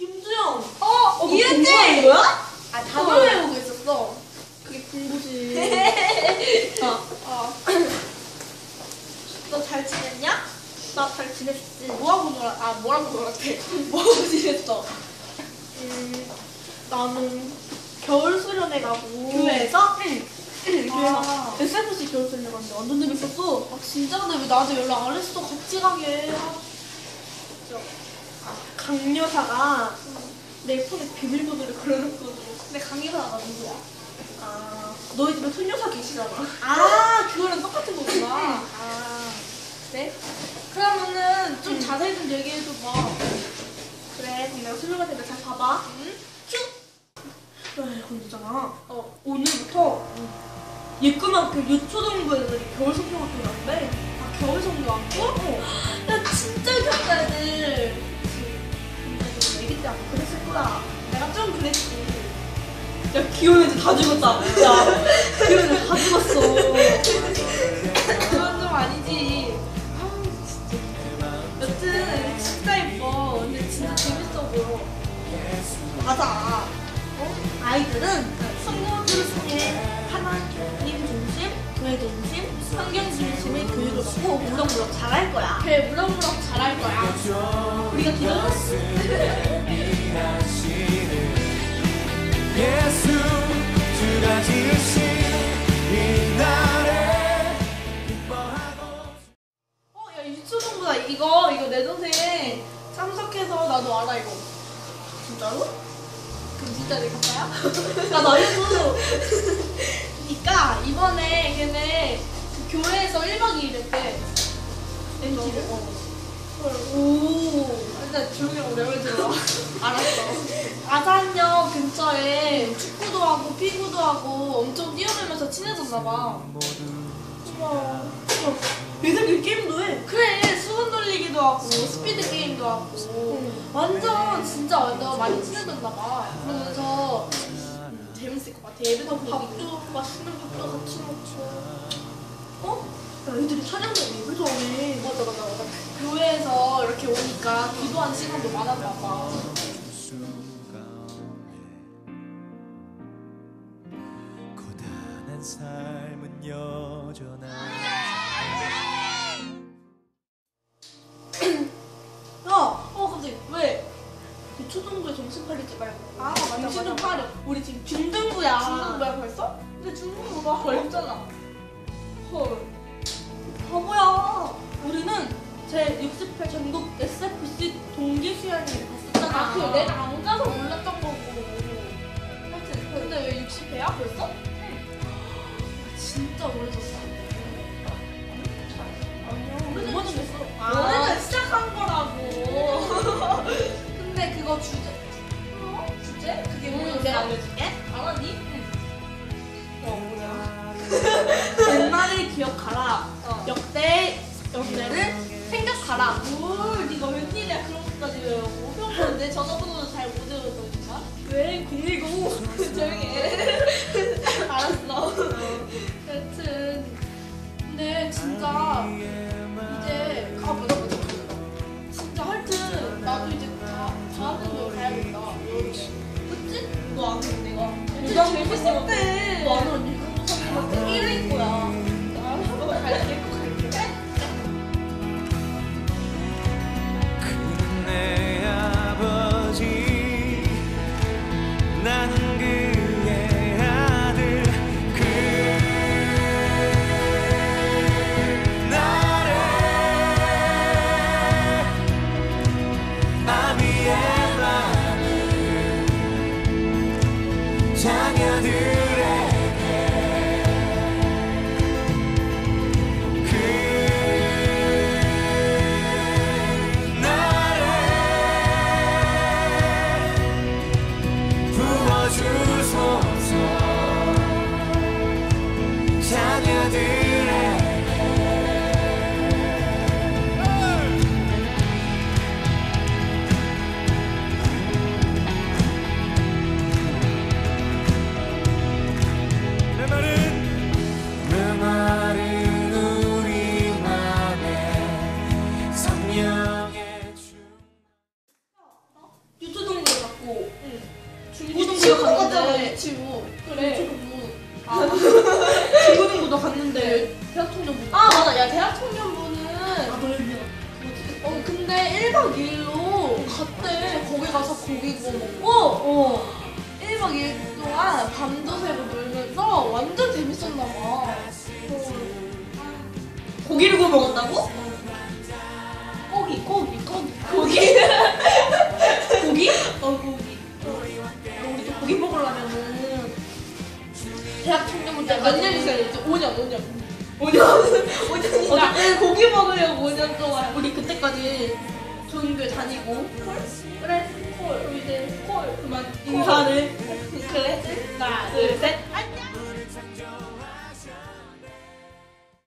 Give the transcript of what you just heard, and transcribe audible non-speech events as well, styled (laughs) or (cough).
김주영. 어, 어! 공부하는 거야? 아, 단어 외우고 있었어. 그게 공부지. (laughs) 어. 어. 너 잘 지냈냐? 나 잘 지냈지. 뭐하고 놀아, 아, 뭐라고 놀았대? (laughs) 뭐하고 지냈어? 음, 나는 겨울 수련회 가고. 교회에서? 응. 아. SFC 겨울 수련회 갔는데 완전 재밌었어. 아, 진짜? 근데 왜 나한테 연락 안 했어? 같이 가게. 아, 진짜. 강여사가 내 폰에 비밀번호를 걸어놨거든. 근데 강의사가 누구야? 아, 너희 집에 손여사 계시잖아. 아, (laughs) 그거랑 똑같은 거구나. 아, 네? 그러면은 좀 응. 자세히 좀 얘기해줘봐. 그래. 내가 테니까 잘 봐봐. 응? 큐! 야, 근데 있잖아. 어. 오늘부터 예끄만큼 유초등부 애들이 겨울 성경학교 갔는데 아, 겨울 성교학교? 어. 야, 진짜 귀엽다, 애들. 아마 그랬을 거야. 내가 좀 그랬지. 야, 귀여운 애들 다 죽었다. 야, 귀여운 애들 다 죽었어. 그건 좀 아니지. 아우, 진짜. 여튼, 진짜 예뻐. 근데 진짜 재밌어 보여. 맞아. 어? 아이들은 성경학교를 통해 하나님 중심, 교회 중심, 성경 중심의 교육을 받고 무럭무럭 잘할 거야. 걔 무럭무럭 잘할 거야. 우리가 기도했어. 이거, 이거 내 동생 참석해서 나도 알아, 이거. 진짜로? 그럼 진짜 내가 봐요? (laughs) 나 나이도 그니까, 이번에 걔네 그 교회에서 1박 2일 했대. 어. 오. 일단 조용히 하고 내말 들어. 알았어. 아산역 근처에 축구도 하고 피구도 하고 엄청 뛰어놀면서 친해졌나 봐. 우와. 얘들끼리 게임도 해. 그래 하고 스피드 게임도 하고 완전 진짜 완전 많이 친해졌나 봐. 그러면서 재밌을 것 같아. 예배도 보고 밥도 맛있는 밥도 같이 먹고. 어? 야, 애들이 예배도 안 해. 맞아 맞아 맞아. 교회에서 이렇게 오니까 기도하는 시간도 많았나 봐. 고단한 삶은 여전한 초등부에 정신 팔리지 말고. 아, 맞아, 정신 좀 맞아. 팔려. 우리 지금 중등부야. 중등부야 벌써? 근데 중등부가 어렵잖아. 헐. 바보야. 우리는 제68 전국 SFC 동계 수련회 갔었잖아. 아, 그 내가 안 가서 몰랐던 거고. 하여튼, 근데 왜 60회야 벌써? 진짜 오래됐어. 주제. 어? 주제? 그게 뭐였어? 응, 내가 알려줄게. 알았니? 어, (laughs) 옛날을 기억하라. 어. 역대 역대를 생각하라. 뭘, 네가 웬일이야 그런 것까지 외우고. 그럼 내 전화번호도 잘 못 외웠더니만. 왜 010? (laughs) 조용히 해. (laughs) 알았어. 여튼. 근데 진짜 대학 청년부. 아 맞아, 야 대학 청년부는 아 너였냐? 어 근데 1박 2일로 갔대. 거기 가서 고기 구워 먹고. 어. 1박 2일 동안 밤도 새고 놀면서 완전 재밌었나 봐. 고기를 구워 먹었다고? 고기, 고기, 고기. 고기? 고기? 어, 고기. 우리도 고기 먹으려면은 대학 청년부 때몇 년이 지났지? 5년, 5년. 5년 5년이나 어쨌든 고기 먹으려고 5년 동안. 우리 그때까지 조인교회 다니고 콜? 그래, 콜. 그럼 이제 콜. 그만 인사를 그래? 하나, 둘, 셋. 안녕!